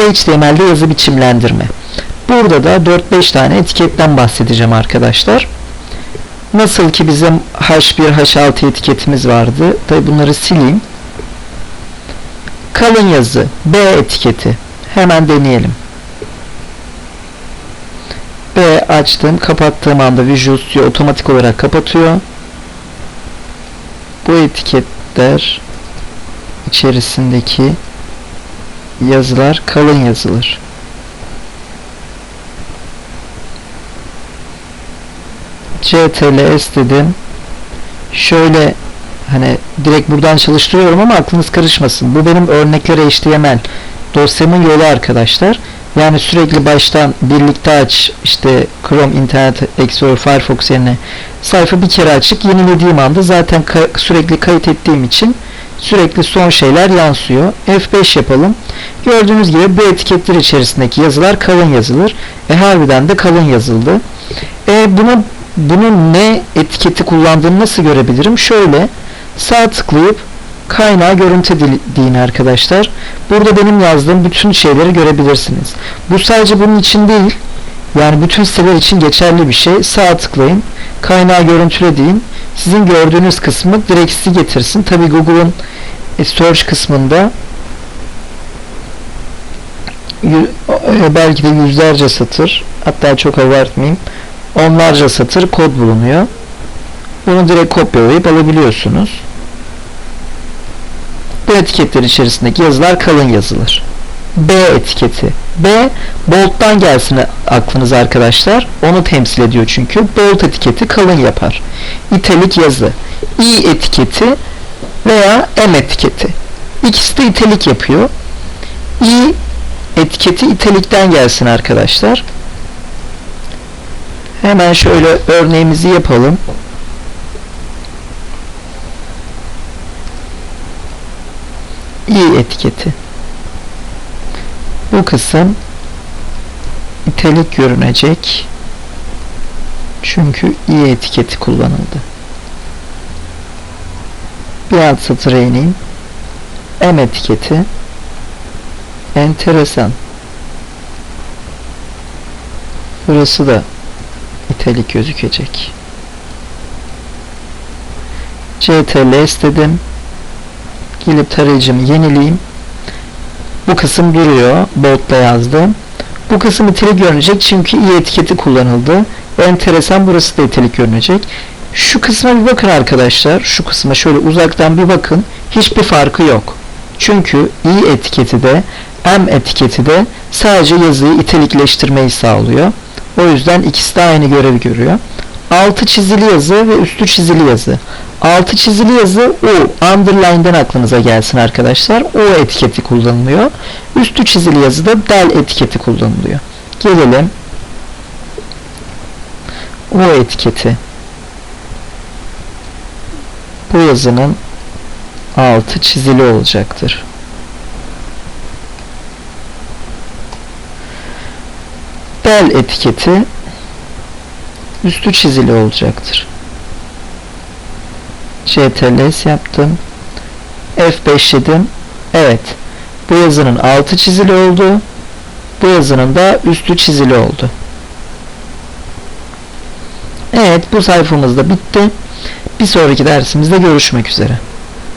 HTML'de yazı biçimlendirme. Burada da 4-5 tane etiketten bahsedeceğim arkadaşlar. Nasıl ki bizim H1, H6 etiketimiz vardı. Tabi bunları sileyim. Kalın yazı B etiketi. Hemen deneyelim. B açtım, kapattığım anda Visual Studio otomatik olarak kapatıyor. Bu etiketler içerisindeki yazılar kalın yazılır. CTRL-S dedim. Şöyle hani direkt buradan çalıştırıyorum ama aklınız karışmasın. Bu benim örnekler HTML dosyamın yolu arkadaşlar. Yani sürekli baştan birlikte aç işte Chrome Internet Explorer Firefox yerine sayfa bir kere açık yenilediğim anda zaten ka- sürekli kayıt ettiğim için sürekli son şeyler yansıyor. F5 yapalım. Gördüğünüz gibi bu etiketler içerisindeki yazılar kalın yazılır. E harbiden de kalın yazıldı. E bunu bunun ne etiketi kullandığını nasıl görebilirim? Şöyle sağ tıklayıp kaynağı görüntü dili deyin arkadaşlar. Burada benim yazdığım bütün şeyleri görebilirsiniz. Bu sadece bunun için değil. Yani bütün siteler için geçerli bir şey. Sağ tıklayın. Kaynağı görüntüle deyin. Sizin gördüğünüz kısmı direkt sizi getirsin. Tabi Google'un e, search kısmında e, belki de yüzlerce satır hatta çok abartmayayım onlarca satır kod bulunuyor. Bunu direkt kopyalayıp alabiliyorsunuz. Bu etiketler içerisindeki yazılar kalın yazılır. B etiketi. B bold'dan gelsin aklınıza arkadaşlar. Onu temsil ediyor çünkü. Bold etiketi kalın yapar. İtalik yazı. I etiketi veya M etiketi. İkisi de italik yapıyor. I etiketi italikten gelsin arkadaşlar. Hemen şöyle örneğimizi yapalım. i etiketi. Bu kısım italik görünecek. Çünkü i etiketi kullanıldı. Bir alt satıra ineyim. M etiketi. Enteresan. Burası da italik gözükecek. CTRL istedim. Gelip tarayıcımı yenileyeyim. Bu kısım duruyor. Bold'da yazdım. Bu kısım italik görünecek çünkü i etiketi kullanıldı. Enteresan burası da italik görünecek. Şu kısma bir bakın arkadaşlar. Şu kısma şöyle uzaktan bir bakın. Hiçbir farkı yok. Çünkü i etiketi de m etiketi de sadece yazıyı italikleştirmeyi sağlıyor. O yüzden ikisi de aynı görevi görüyor. Altı çizili yazı ve üstü çizili yazı. Altı çizili yazı U, underline'den aklınıza gelsin arkadaşlar. O etiketi kullanılıyor. Üstü çizili yazıda del etiketi kullanılıyor. Gelelim. O etiketi. Bu yazının altı çizili olacaktır. Del etiketi üstü çizili olacaktır. CTRL yaptım. F5 dedim. Evet. Bu yazının altı çizili oldu. Bu yazının da üstü çizili oldu. Evet bu sayfamız da bitti. Bir sonraki dersimizde görüşmek üzere.